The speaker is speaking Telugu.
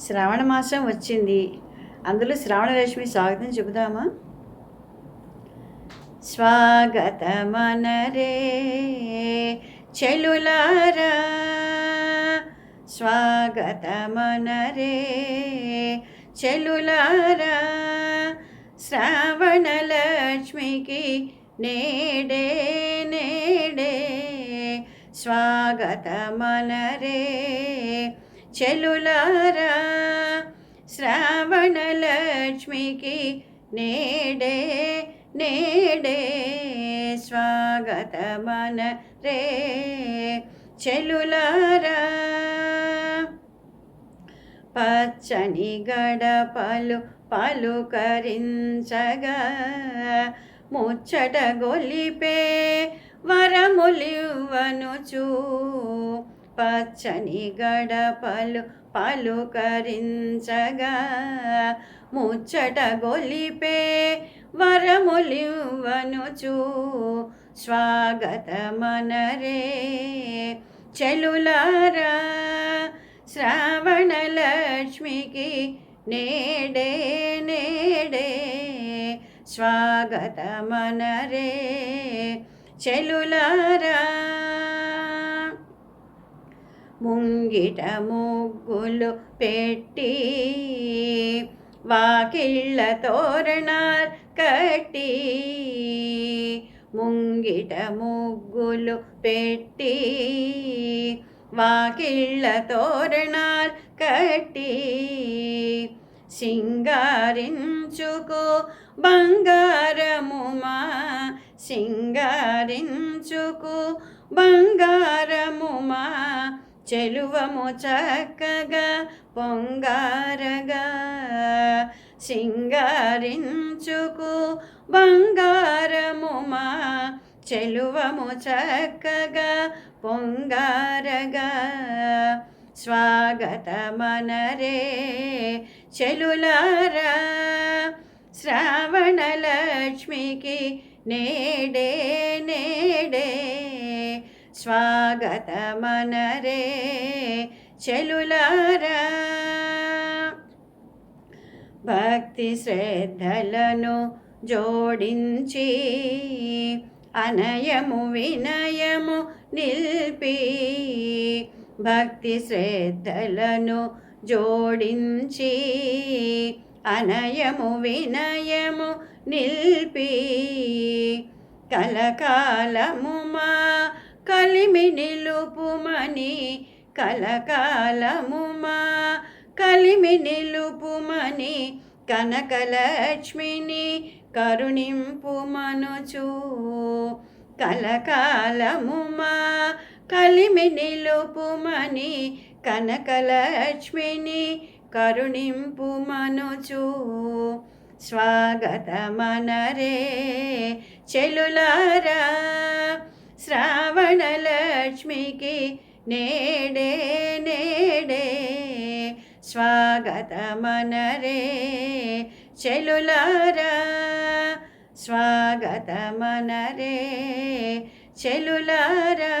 శ్రావణ మాసం వచ్చింది. అందులో శ్రావణలక్ష్మి స్వాగతం చెబుదామా? స్వాగతమనరే చెలులారా. స్వాగతమనరే చెలులారా. శ్రావణలక్ష్మికి నేడే నేడే. స్వాగతమనరే చెలులారా శ్రావణలక్ష్మికి నేడే నేడే స్వాగతమన రే. చెలులారా పచ్చని గడపలు పలుకరించగా ముచ్చట గొలిపే వరములివ్వనుచు. పచ్చని గడపలు పలుకరించగా ముచ్చట గొలిపే వరములివ్వనుచు స్వాగతమనరే. చెలులారా శ్రావణలక్ష్మికి నేడే నేడే స్వాగతమనరే. చెలులారా ముంగిట ముగ్గులు పెట్టి వాకిళ్ళ తోరణాలు కట్టి ముంగిట ముగ్గులు పెట్టి వాకిళ్ళ తోరణాలు కట్టి సింగారించుకో బంగారముమా సింగారించుకు బంగారము చెలువము చక్కగా పొంగారగా సింగారించుకు బంగారము మా చెలువము చక్కగా పొంగారగా. స్వాగతమనరే చెలులారా శ్రావణలక్ష్మికి నేడే నేడే. స్వాగతమనరే చెలులారా. భక్తి శ్రద్ధలను జోడించి అనయము వినయము నిల్పి భక్తి శ్రద్ధలను జోడించి అనయము వినయము నిల్పి కలకాలము మా కలిమి నిలుపుమని కలకాలము మా కలిమి నిలుపుమని కనకలక్ష్మిని కరుణింపుమనుచు. కలకాలము మా కలిమి నిలుపుమని కనకలక్ష్మిని కరుణింపుమనుచు. స్వాగతమనరే చెలులారా. శ్రావణలక్ష్మికి నేడే నేడే. స్వాగతమనరే చెలులారా. స్వాగతమనరే చెలులారా.